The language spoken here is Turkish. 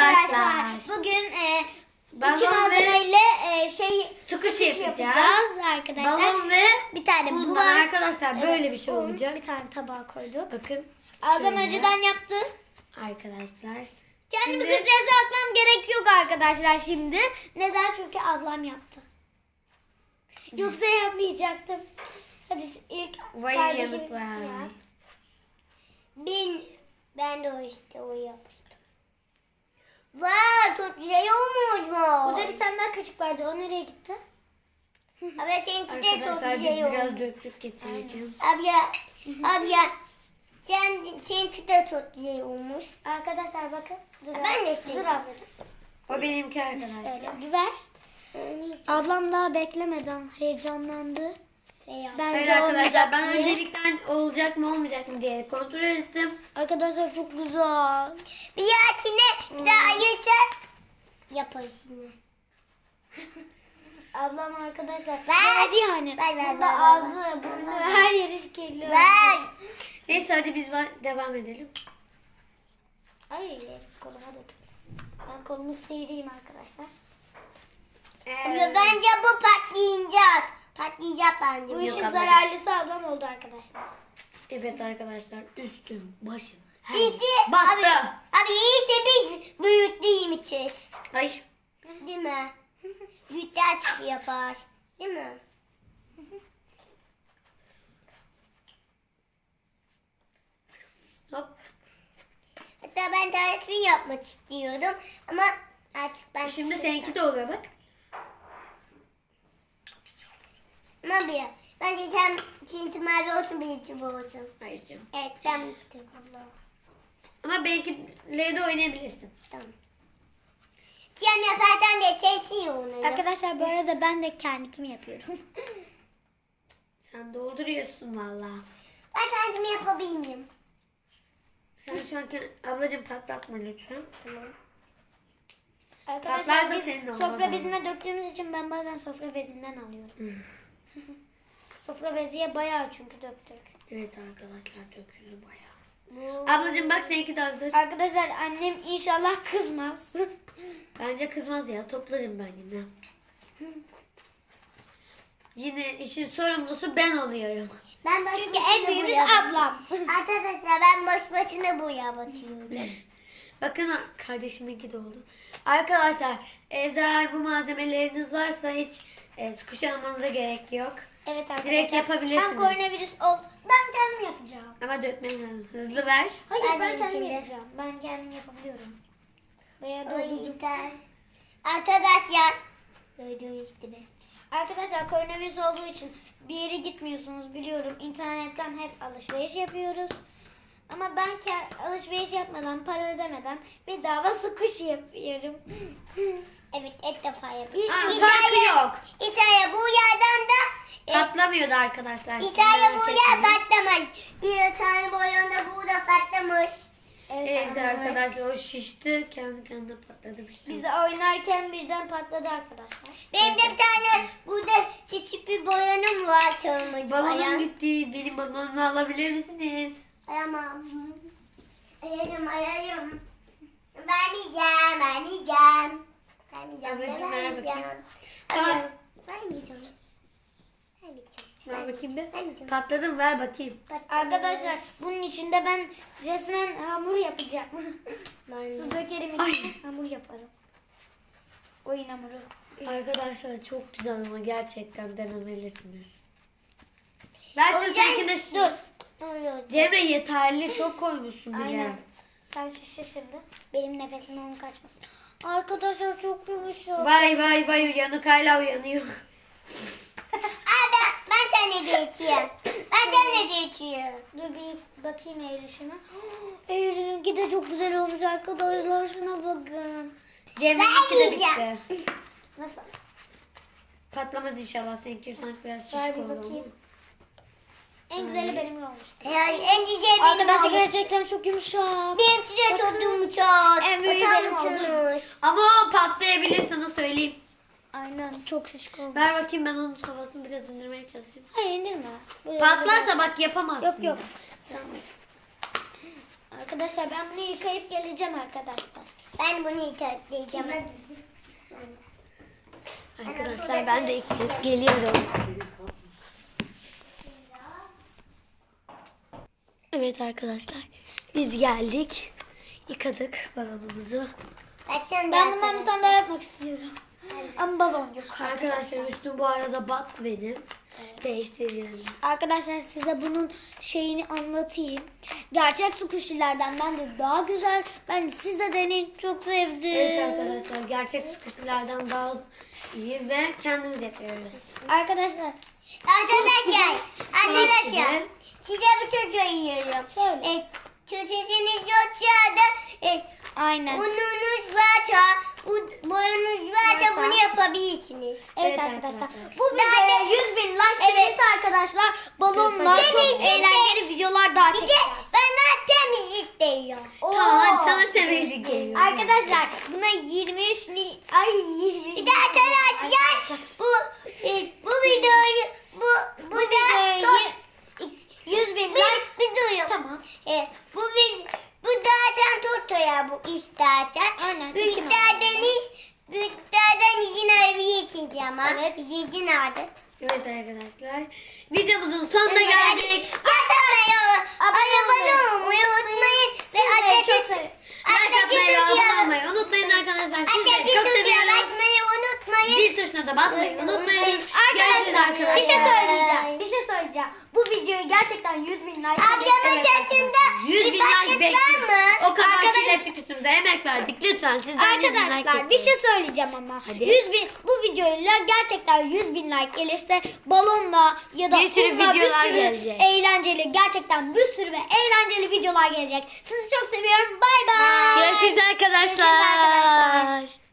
arkadaşlar. Bugün e, Balon iki malzemeyle e, şey Sıkış yapacağız. arkadaşlar. Balon ve bir tane bu bundan var. arkadaşlar böyle Evet, bir şey olacak. Bir tane tabağa koyduk. Bakın. Şöyle. önceden yaptı. Arkadaşlar. Kendimizi Şimdi- ceza atmam gerek yok arkadaşlar şimdi. Neden? Çünkü ablam yaptı. Yoksa yapmayacaktım. Hadi ilk Vay kardeşim vay. Ben ben de o işte o yapmıştım. Güzel olmuş mu? Burada bir tane daha kaşık vardı. O nereye gitti? Abi seninki de çok Arkadaşlar biz güzel biraz olmuş. döktük getireceğim. Abi ya, abi ya. Sen, seninki de çok güzel olmuş. Arkadaşlar bakın. Dur, Ben de Dur isteyeceğim. ablacığım. O benimki arkadaşlar. Şöyle biber. Ablam daha beklemeden heyecanlandı. Bence Hayır arkadaşlar ben diye. öncelikten olacak mı olmayacak mı diye kontrol ettim. Arkadaşlar çok güzel. Bir yatine daha yeter. Yaparız yine. Ablam arkadaşlar Ver. verdi yani. Ver, ver, Bunda ağzı, burnu, her yeri kirli. Ben. Neyse hadi biz va- devam edelim. Ay koluma döküldü. Ben kolumu sıyırayım arkadaşlar. Ama bence bu patlayacak. Patlayacak bence. Bu işin zararlısı ablam oldu arkadaşlar. Evet arkadaşlar üstüm, başım, İyice, battı. abi, abi iyice biz büyüttüğümüz. Ay Değil mi? Büyüttü açısı yapar. Değil mi? hop. Hatta ben tarifini yapmak istiyordum. Ama artık ben... Şimdi seninki de oluyor bak. Ama bir Bence sen ikinci mavi olsun birinci bu olsun. Hayır canım. Evet ben istiyorum. Ama benimkiyle de oynayabilirsin. Tamam. Sen yaparsan da seçiyor onu. Arkadaşlar bu arada ben de kendimi yapıyorum. Sen dolduruyorsun valla. Ben kendimi yapabilir miyim? Sen şu an ke- ablacığım patlatma lütfen. Tamam. Arkadaşlar Patlarsa biz senin olmaz sofra ama. bezine döktüğümüz için ben bazen sofra bezinden alıyorum. sofra beziye bayağı çünkü döktük. Evet arkadaşlar döküldü bayağı. Ablacığım bak seninki de hazır. Arkadaşlar annem inşallah kızmaz. Bence kızmaz ya toplarım ben yine. Yine işin sorumlusu ben oluyorum. Ben baş Çünkü en büyüğümüz ablam. Arkadaşlar ben baş başına boya batıyorum. Bakın kardeşiminki de oldu. Arkadaşlar evde eğer bu malzemeleriniz varsa hiç e, kuşanmanıza gerek yok. Evet arkadaşlar. Direkt yapabilirsiniz. Hem koronavirüs ol. Ben kendim yapacağım. Ama dökmen lazım. Hızlı ver. Hayır Ben ben, kendim şimdi. yapacağım. Ben kendim yapabiliyorum. Veya doldurdum. Arkadaşlar. Gördüğünüz gibi. Arkadaşlar koronavirüs olduğu için bir yere gitmiyorsunuz biliyorum. İnternetten hep alışveriş yapıyoruz. Ama ben alışveriş yapmadan, para ödemeden bedava su kuşu yapıyorum. Evet ilk defa yapıyorum. Aa, farkı yok. İtalya bu yerden de e, Patlamıyordu arkadaşlar. İtalya Siz bu yer patlamaz. Bir tane boyunda burada patlamış. Evet arkadaşlar o şişti. Kendi kendine patladı bir şey. Biz oynarken birden patladı arkadaşlar. Benim de bir tane burada küçük bir boyanım var kırmızı. Balonum Ayağım- gitti. Benim balonumu alabilir misiniz? Ayağım. Ayağım ayağım. Ben yiyeceğim, ben yiyeceğim. Ben yiyeceğim, ben yiyeceğim. bakayım. Tamam. Yiyeceğim. Ver bakayım bir. Ben yiyeceğim. Patladım ver bakayım. Arkadaşlar bunun içinde ben resmen hamur yapacağım. Ben Su dökerim içine hamur yaparım. Oyun hamuru. Arkadaşlar çok güzel ama gerçekten denemelisiniz. Ben size seninkine Dur. Dur. Cemre yeterli çok koymuşsun bile. Aynen. Sen şişir şimdi. Benim nefesimin onun kaçmasın. Arkadaşlar çok yumuşak. Vay vay vay uyanık hala uyanıyor. Aa, ben, ben sana de içeyim. Ben sana de içeyim. Dur bir bakayım Eylül şuna. Eylül'ünki de çok güzel olmuş arkadaşlar. Şuna bakın. Cemre'ninki de Ben bitti. yiyeceğim. Nasıl? Patlamaz inşallah. Seninki sanki biraz Ver şişko bir oldu. bakayım. En güzeli benim olmuştu. Yani en güzel benim Arkadaşlar gerçekten çok yumuşak. Benimki de çok yumuşak. En büyüğü benim oldu. mısınız? Ama patlayabilir sana söyleyeyim. Aynen çok şişko olmuş. Ver bakayım ben onun havasını biraz indirmeye çalışayım. Hayır indirme. Böyle Patlarsa bak yapamazsın. Yok yok. Sen bilirsin. Arkadaşlar ben bunu yıkayıp geleceğim arkadaşlar. Ben bunu itatleyeceğim. Arkadaşlar ben de geliyorum. Evet arkadaşlar biz geldik. Yıkadık balonumuzu. Açın Ben bundan bir tane daha yapmak istiyorum. Ama balon yok. Arkadaşlar üstüm bu arada battı benim. Değiştiriyorum. Arkadaşlar size bunun şeyini anlatayım. Gerçek su kuşilerden bence daha güzel. Ben siz de deneyin. Çok sevdim. Evet arkadaşlar gerçek sıkıştılardan daha iyi ve kendimiz yapıyoruz. Arkadaşlar Arkadaşlar, arkadaşlar. Size bir çocuğu yiyorum. Söyle. E, çocuğunuz yoksa da e, aynen. ununuz varsa, un, boyunuz varsa bunu yapabilirsiniz. Evet, Evet arkadaşlar. arkadaşlar. Bu videoya 100 bin like gelirse arkadaşlar balonla Evet. çok eğlenceli videolar daha Bir de çekeceğiz. bana temizlik diyor. Tamam hadi sana temizlik geliyor. Arkadaşlar buna 23 ni ay 23 Bir de arkadaşlar bu e, bu videoyu bu bu, bu da videoya son- 100 bin bir, like bir duyuyor. tamam. E, bu bir bu zaten tutuyor bu iş zaten. Aynen, Büyüklerden iş büyüklerden izin arabaya içeceğim ha. Evet. İzin adet. Evet arkadaşlar videomuzun sonuna geldik. Arkadaşlar abone olmayı unutmayın. Ve ateşi çok seviyorum. Atmayı tutuyoruz. olmayı unutmayın arkadaşlar. Sizleri çok seviyoruz. unutmayın. Zil tuşuna da basmayı unutmayın. Görüşürüz Arkadaşlar bir şey arkadaşlar. Söyleyeceğim. Bu videoyu gerçekten 100 bin like Ablamın saçında 100 bin like bekliyoruz. O kadar Arkadaş- üstümüze emek verdik. Lütfen sizden 100 bin like Arkadaşlar bir şey söyleyeceğim ama. Hadi. 100 bin bu videoyla gerçekten 100 bin like gelirse balonla ya da Bir sürü kumla videolar bir sürü gelecek. eğlenceli gerçekten bir sürü ve eğlenceli videolar gelecek. Sizi çok seviyorum. Bay bay. Görüşürüz arkadaşlar. Görüşürüz arkadaşlar.